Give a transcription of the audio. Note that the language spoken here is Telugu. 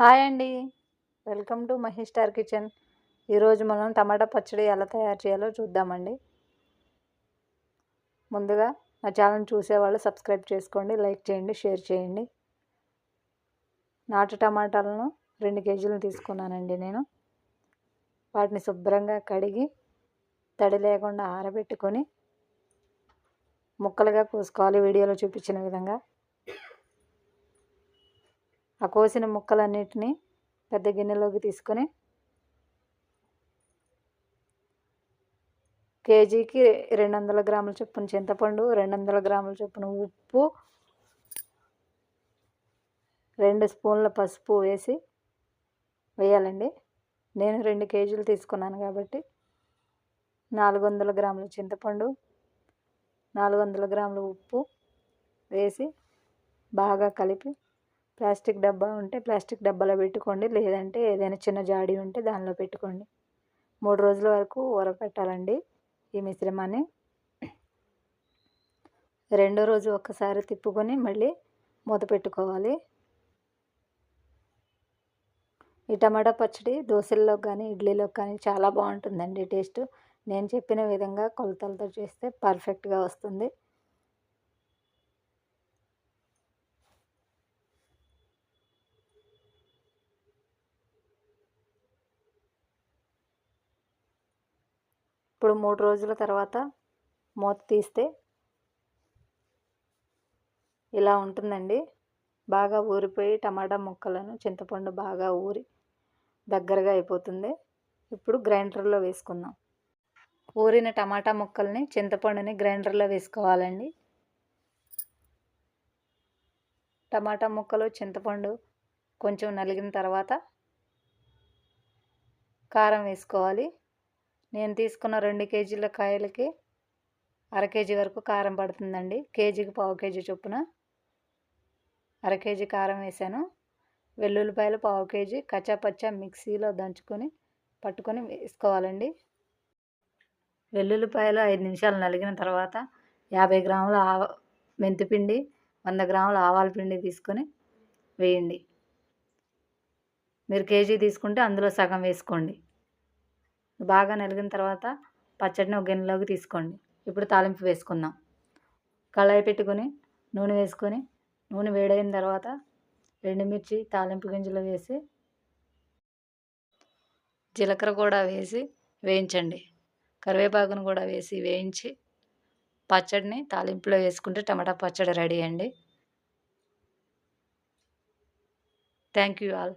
హాయ్ అండి. Welcome to Mahesh star kitchen. ఈరోజు మనం టమాటా పచ్చడి ఎలా తయారు చేయాలో చూద్దామండి. ముందుగా నా ఛానల్ చూసేవాళ్ళు సబ్స్క్రైబ్ చేసుకోండి లైక్ చేయండి షేర్ చేయండి. నాటు టమాటాలను రెండు కేజీలు తీసుకున్నానండి నేను. వాటిని శుభ్రంగా కడిగి తడి లేకుండా ఆరబెట్టుకొని ముక్కలుగా కోసుకోవాలి వీడియోలో చూపించిన విధంగా. ఆ కోసిన ముక్కలన్నిటిని పెద్ద గిన్నెలోకి తీసుకొని కేజీకి రెండు వందల గ్రాముల చొప్పున చింతపండు రెండు వందల గ్రాముల చొప్పున ఉప్పు రెండు స్పూన్ల పసుపు వేసి వేయాలండి. నేను రెండు కేజీలు తీసుకున్నాను కాబట్టి నాలుగు వందల గ్రాముల చింతపండు నాలుగు వందల గ్రాముల ఉప్పు వేసి బాగా కలిపి ప్లాస్టిక్ డబ్బా ఉంటే ప్లాస్టిక్ డబ్బాలో పెట్టుకోండి. లేదంటే ఏదైనా చిన్న జాడి ఉంటే దానిలో పెట్టుకోండి. మూడు రోజుల వరకు ఊరపెట్టాలండి ఈ మిశ్రమాన్ని. రెండో రోజు ఒక్కసారి తిప్పుకొని మళ్ళీ మూత పెట్టుకోవాలి. ఈ టమాటా పచ్చడి దోశల్లో కానీ ఇడ్లీలో కానీ చాలా బాగుంటుందండి టేస్ట్. నేను చెప్పిన విధంగా కొలతలతో చేస్తే పర్ఫెక్ట్గా వస్తుంది. ఇప్పుడు మూడు రోజుల తర్వాత మూత తీస్తే ఇలా ఉంటుందండి. బాగా ఊరిపోయి టమాటా ముక్కలను చింతపండు బాగా ఊరి దగ్గరగా అయిపోతుంది. ఇప్పుడు గ్రైండర్లో వేసుకుందాం. ఊరిన టమాటా ముక్కల్ని చింతపండుని గ్రైండర్లో వేసుకోవాలండి. టమాటా ముక్కలు చింతపండు కొంచెం నలిగిన తర్వాత కారం వేసుకోవాలి. నేను తీసుకున్న రెండు కేజీల కాయలకి అర కేజీ వరకు కారం పడుతుందండి. కేజీకి పావు కేజీ చొప్పున అర కేజీ కారం వేసాను. వెల్లుల్లిపాయలు పావు కేజీ కచ్చాపచ్చా మిక్సీలో దంచుకొని పట్టుకొని వేసుకోవాలండి. వెల్లుల్లిపాయలు ఐదు నిమిషాలు నలిగిన తర్వాత యాభై గ్రాముల ఆవ మెంతిపిండి వంద గ్రాముల ఆవాల పిండి తీసుకొని వేయండి. మీరు కేజీ తీసుకుంటే అందులో సగం వేసుకోండి. బాగా నలిగిన తర్వాత పచ్చడిని ఒక గిన్నెలోకి తీసుకోండి. ఇప్పుడు తాలింపు వేసుకుందాం. కళాయి పెట్టుకొని నూనె వేసుకొని నూనె వేడైన తర్వాత ఎండుమిర్చి తాలింపు గింజలు వేసి జీలకర్ర కూడా వేసి వేయించండి. కరివేపాకును కూడా వేసి వేయించి పచ్చడిని తాలింపులో వేసుకుంటే టమాటా పచ్చడి రెడీ అండి. Thank you all.